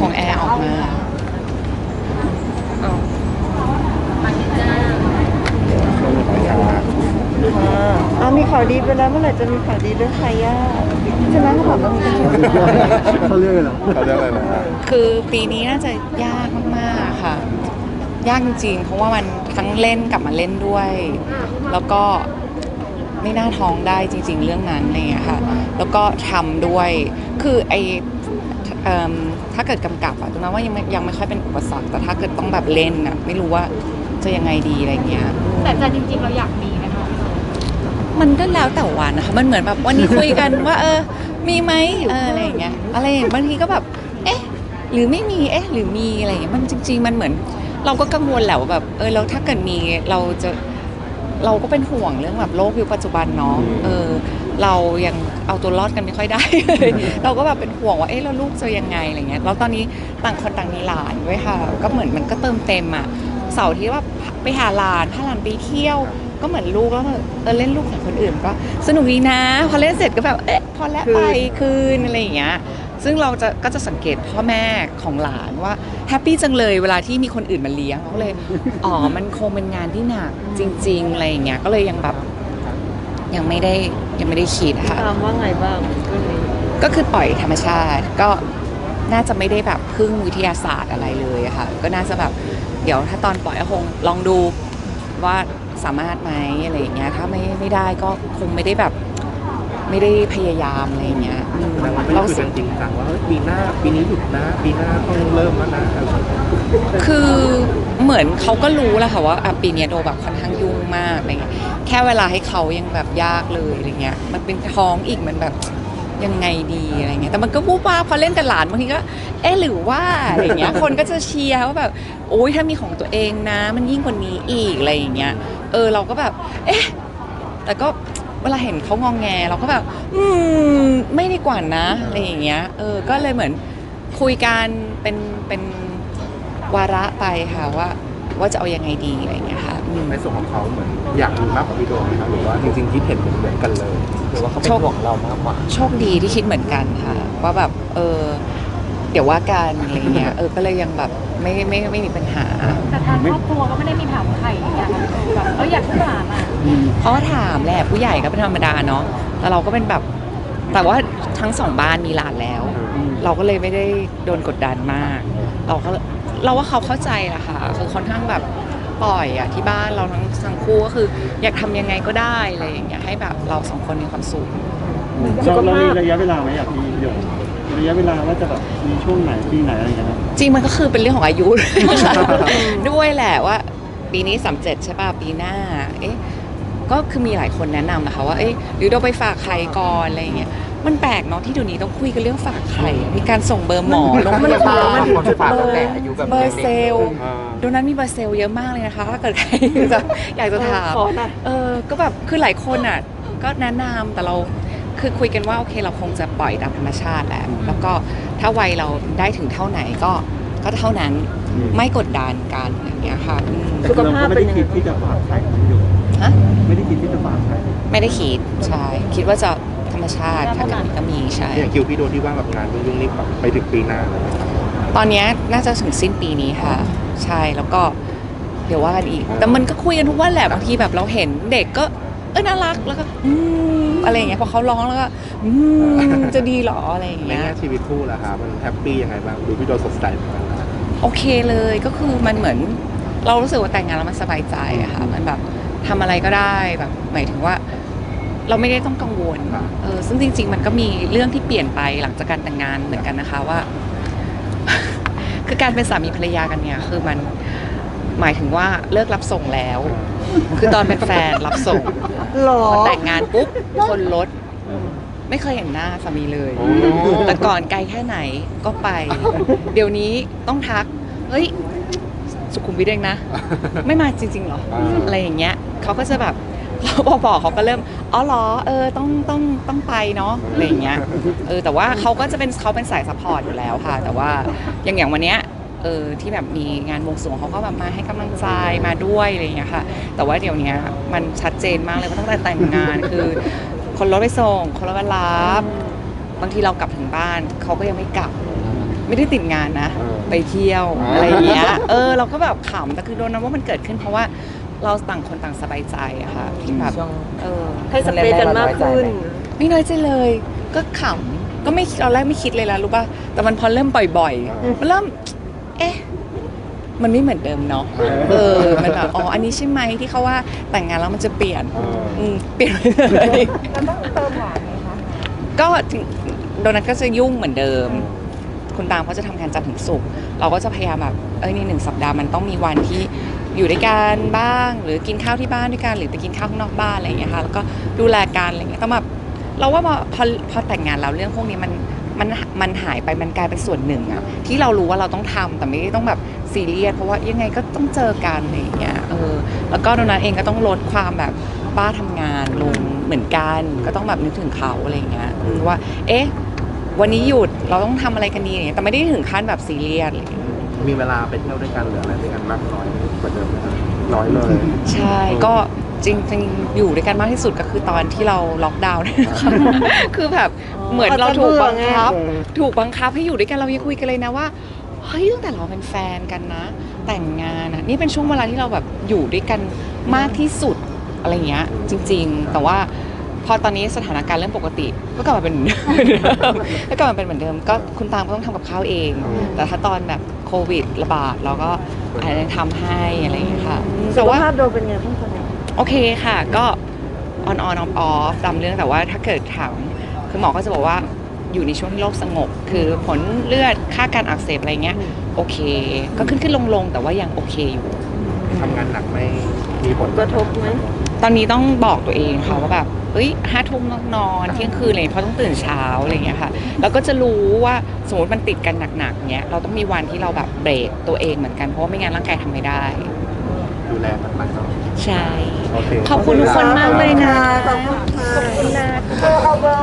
ของแอร์ออกมาอ่ามีข่าวดีไปแล้วเมื่อไหร่จะมีข่าวดีเรื่องใครย่าใช่ไหมเขาบอกว่ามีเขาเรียกอะไรเหรอเขาเรียกอะไรนะคือปีนี้น่าจะยากมากๆค่ะ ยากจริงๆเพราะว่ามันทั้งเล่นกลับมาเล่นด้วย แล้วก็ไม่น่าท้องได้จริง ๆ เรื่องนั้นอะไรอย่างเงี้ยค่ะ แล้วก็ทำด้วย คือไอเอิ่ม ถ้าเกิดกำกับอะตรงนั้นว่ายังไม่ยังไม่ค่อยเป็นอุปสรรคแต่ถ้าเกิดต้องแบบเล่นอะไม่รู้ว่าจะยังไงดีอะไรเงี้ยแต่แต่จริงๆเราอยากมีไหมคะมันก็แล้วแต่วันนะคะมันเหมือนแบบวันนี้คุยกันว่า เออ มีไหมเอออะไรอย่างเงี้ยอะไรอย่างบางทีก็แบบเอ๊ะ หรือไม่มีเอ๊ะ หรือมีอะไรอย่างเงี้ยมันจริง ๆ มันเหมือน เราก็กังวลแหละว่าแบบเออแล้วถ้าเกิดมีเราจะ เราก็เป็นห่วงเรื่องแบบโลกยุคปัจจุบันเนาะเออเรายังเอาตัวรอดกันไม่ค่อยได้เลยเราก็แบบเป็นห่วงว่าเอ๊ะแล้วลูกจะยังไงอะไรเงี้ยแล้วตอนนี้ต่างคนต่างมีหลานด้วยค่ะ ก็เหมือนมันก็เติมเต็มอะเสาร์ที่ว่าไปหาหลานพาหลานไปเที่ยว ก็เหมือนลูกแล้วเออเล่นลูกของคนอื่นก็สนุกดีนะ พอเล่นเสร็จก็แบบเอ๊ะพอแล้วไปคืนอะไรอย่างเงี้ย ซึ่งเราจะก็จะสังเกตพ่อแม่ของหลานว่าแฮปปี้จังเลยเวลาที่มีคนอื่นมาเลี้ยงเขาก็เลยอ๋อมันคงเป็นงานที่หนักจริง ๆ อะไรอย่างเงี้ยก็เลยยังแบบยังไม่ได้ยังไม่ได้คิดค่ะตามว่าไงบ้างเรื่องนี้ก็คือปล่อยธรรมชาติก็น่าจะไม่ได้แบบพึ่งวิทยาศาสตร์อะไรเลยอะค่ะ ก็น่าจะแบบเดี๋ยวถ้าตอนปล่อยก็คงลองดูว่าสามารถไหมอะไรอย่างเงี้ยถ้าไม่ไม่ได้ก็คงไม่ได้แบบ ไม่ได้พยายามอะไรอย่างเงี้ยอืมแต่ว่าไม่เราได้คุยกันจริงจังว่าเฮ้ยปีหน้าปีนี้หยุดนะ ปีหน้าต้องเริ่มแล้วนะอะไรอย่างเงี้ยคือเหมือนเขาก็รู้แล้วค่ะว่าอะปีเนี้ยโดแบบค่อนข้างยุ่งมากอะไรเงี้ยแค่เวลาให้เขายังแบบยากเลยอะไรเงี้ยมันเป็นท้องอีกมันแบบยังไงดีอะไรเงี้ยแต่มันก็วูบว่าบพอเล่นกับหลานบางทีก็เอ๊ะหรือว่าอะไรเงี้ยคนก็จะเชียร์ว่าแบบโอ้ยถ้ามีของตัวเองนะ มันยิ่งกว่านี้อีกอะไรอย่างเงี้ยเออเราก็แบบเอ๊ะแต่ก็ เวลาเห็นเขางองแงเราก็แบบ อืม ไม่ดีกว่านะอะไรอย่างเงี้ยเออก็เลยเหมือนคุยกันเป็นเป็นวาระไปค่ะว่า ว่าจะเอายังไงดีอะไรอย่างเงี้ยค่ะอืม ในส่วนของเขาเหมือนอยากมีมากกว่าพี่โดมไหมครับหรือว่าจริงๆคิดเห็นเหมือนกันเลยหรือว่าเขาเป็นห่วงเรามากกว่า โชคดีที่คิดเหมือนกันค่ะ ว่าแบบ เออ เดี๋ยวว่ากันอะไรเงี้ยเออก็เลยยังแบบ ไม่ไม่ไม่มีปัญหา แต่ทางครอบครัวก็ไม่ได้มีถามไข่อย่างเงี้ยแบบเอออยากขึ้นศาลอะเขาก็ถามแหละผู้ใหญ่ก็เป็นธรรมดาเนาะแต่เราก็เป็นแบบ แต่ว่าทั้งสองบ้านมีหลานแล้ว เราก็เลยไม่ได้โดนกดดันมาก เราก็เราว่าเขาเข้าใจแหละค่ะคือค่อนข้างแบบปล่อยอะที่บ้านเราทั้งทั้งคู่ก็คือ อยากทำยังไงก็ได้อะไรอย่างเงี้ยให้แบบเราสองคนมีความสุขเราเรามีระยะเวลาไหมอยากมีเดี๋ยว ระยะเวลาว่าจะแบบมีช่วงไหนปีไหนอะไรอย่างเงี้ยครับ จริงมันก็คือเป็นเรื่องของอายุ ด้วยแหละว่า ปีนี้สามเจ็ดใช่ป่ะปีหน้า เอ๊ะก็คือมีหลายคนแนะนำนะคะว่าเอ๊ะหรือเราไปฝากไข่ก่อนอะไรอย่างเงี้ยมันแปลกเนาะที่เดี๋ยวนี้ต้องคุยกันเรื่องฝากไข่มีการส่งเบอร์หมอลงพยาบาลมันฝากเบอตั้งแต่ร์อายุแบบเบอร์เซลล์อ่าโดนั้นมีเบอร์เซลล์เยอะมากเลยนะคะถ้าเกิดใครจะอยากจะถามขอหน่อยเออก็แบบคือหลายคนอะ ก็แนะนำแต่เรา คือคุยกันว่าโอเคเราคงจะปล่อยตามธรรมชาติแหละแล้วก็ถ้าวัยเราได้ถึงเท่าไหนก็ก็เท่านั้นไม่กดดันกันอย่างเงี้ยค่ะอืม แต่คือเราก็ไม่ได้คิดที่จะฝากไข่ของอยู่ฮะ ไม่ได้คิดที่จะฝากไข่ไม่ได้คิดใช่คิดว่าจะธรรมชาติถ้าเกิดมีก็มีใช่อย่างคิวพี่โดมที่ว่าแบบงานยุ่งๆนี่แบบไปถึงปีหน้าแล้วนะครับตอนเนี้ยน่าจะถึงสิ้นปีนี้ค่ะ ใช่แล้วก็เดี๋ยวว่ากันอีก แต่มันก็คุยกันทุกวันแหละบางทีแบบเราเห็นเด็กก็ เออน่ารักแล้วก็อืมอะไรอย่างเงี้ยพอเขาร้องแล้วก็อืมจะดีเหรออะไรอย่างในเงี้ย แง่ชีวิตคู่ล่ะครับมันแฮปปี้ยังไงบ้างดูพี่โดมสดใสเหมือนกันนะ โอเคเลยก็คือมันเหมือนเรารู้สึกว่าแต่งงานแล้วมันสบายใจอะค่ะมันแบบทำอะไรก็ได้แบบหมายถึงว่า เราไม่ได้ต้องกังวลเออซึ่งจริง ๆ มันก็มีเรื่องที่เปลี่ยนไปหลังจากการแต่งงานเหมือนกันนะคะว่า คือการเป็นสามีภรรยากันเนี่ย คือมัน หมายถึงว่าเลิกรับส่งแล้ว คือตอนเป็นแฟนรับส่งหรอ พอแต่งงานปุ๊บคนรถ ไม่เคยเห็นหน้าสามีเลย โอ้ แต่ก่อนไกลแค่ไหนก็ไป เดี๋ยวนี้ต้องทัก เฮ้ย สุขุมวิทเองนะ ไม่มาจริงๆเหรอ อ่า อะไรอย่างเงี้ยเขาก็จะแบบพอบอกเขาก็เริ่มอ๋อเหรอเออต้องต้องต้องไปเนาะอะไรอย่างเงี้ยเออแต่ว่าเขาก็จะเป็นเขาเป็นสายซัพพอร์ตอยู่แล้วค่ะ แต่ว่าอย่างอย่างวันเนี้ย เออที่แบบมีงานวงสรวงเขาก็แบบมาให้กำลังใจมาด้วยอะไรอย่างเงี้ยค่ะ แต่ว่าเดี๋ยวเนี้ยมันชัดเจนมากเลยว่าตั้งแต่แต่งงาน คือ คนรถไปส่ง คนรถมารับ บางทีเรากลับถึงบ้านเขาก็ยังไม่กลับ ไม่ได้ติดงานนะเออไปเที่ยวอ่าอะไรอย่างเงี้ยเออเราก็แบบขำแต่คือโดนนะว่ามันเกิดขึ้นเพราะว่าเราต่างคนต่างสบายใจอะค่ะที่แบบช่วงเออให้สเปรย์กันมากขึ้น ไม่น้อยใจเลย ก็ขำก็ไม่ตอนแรกไม่คิดเลยละรู้ป่ะแต่มันพอเริ่มบ่อยๆมันเริ่ม เอ๊ะ มันไม่เหมือนเดิมเนาะ เออ มันแบบ อ๋อ อันนี้ใช่ไหมที่เขาว่าแต่งงานแล้วมันจะเปลี่ยนเอออืม เปลี่ยนไปเลยแล้วต้องเติมหวานไหมคะ ก็ถึงโดนัทก็จะยุ่งเหมือนเดิม คุณตามเขาจะทำงานจันทร์ถึงศุกร์ เราก็จะพยายามแบบ เอ้ยนี่หนึ่งสัปดาห์มันต้องมีวันที่อยู่ด้วยกันบ้าง หรือกินข้าวที่บ้านด้วยกัน หรือไปกินข้าวข้างนอกบ้านอะไรอย่างเงี้ยค่ะ แล้วก็ดูแลกันอะไรเงี้ยต้องแบบเราว่าพอพอพอแต่งงานแล้วเรื่องพวกนี้มัน มันมันหายไปมันกลายเป็นส่วนหนึ่งอะที่เรารู้ว่าเราต้องทำแต่ไม่ได้ต้องแบบซีเรียสเพราะว่ายังไงก็ต้องเจอกันอะไรอย่างเงี้ยเออแล้วก็โดนัทเองก็ต้องลดความแบบบ้าทำงานลงเหมือนกันก็ต้องแบบนึกถึงเขาอะไรอย่างเงี้ยอืมว่า เอ๊ะ วันนี้หยุดเราต้องทำอะไรกันดีเนี่ยแต่ไม่ได้ถึงขั้นแบบซีเรียสอะไรอย่างเงี้ยมีเวลาไปเที่ยวด้วยกันหรืออะไรด้วยกันมากน้อยกว่าเดิมไหมครับน้อยเลย ใช่ก็ จริงๆอยู่ด้วยกันมากที่สุดก็คือตอนที่เราล็อกดาวน์เนี่ยนะคะคือแบบเหมือนเราถูกบังคับ ถูกบังคับให้อยู่ด้วยกันเรายังคุยกันเลยนะว่าเฮ้ยตั้งแต่เราเป็นแฟนกันนะ แต่งงานอะนี่เป็นช่วงเวลาที่เราแบบอยู่ด้วยกันมากที่สุดอะไรเงี้ยจริง ๆ แต่ว่าพอตอนนี้สถานการณ์เริ่มปกติก็กลับมาเป็นก็กลับมาเป็นเหมือนเดิม ก็คุณตามก็ต้องทำกับข้าวเองอืมแต่ถ้าตอนแบบโควิดระบาดเราก็อาจจะทำให้อะไรอย่างเงี้ยค่ะสุแต่ขว่าภาพโดเป็นไงบ้างตอนนี้ โอเคค่ะ ก็ออนออนออฟออฟตามเรื่องแต่ว่าถ้าเกิดถามคือหมอก็จะบอกว่าอยู่ในช่วงที่โรคสงบ คือผลเลือดค่าการอักเสบอะไรเงี้ยโอเค ก็ขึ้นขึ้นลงลงแต่ว่ายังโอเคอยู่ ทำงานหนักไม่มีผลกระทบไหมตอนนี้ต้องบอกตัวเองค่ะว่าแบบเอ้ยห้าทุ่มต้องนอนเที่ยงคืนอะไรเพราะต้องตื่นเช้าอะไรอย่างเงี้ยค่ะ แล้วก็จะรู้ว่าสมมติมันติดกันหนักๆเงี้ยเราต้องมีวันที่เราแบบเบรกตัวเองเหมือนกันเพราะว่าไม่งั้นร่างกายทำไม่ได้ ดูแลกันไปเนาะใช่ โอเค ขอบคุณทุกคนมากเลยนะ ขอบคุณค่ะขอบคุณนะ เบอร์เอาเบอร์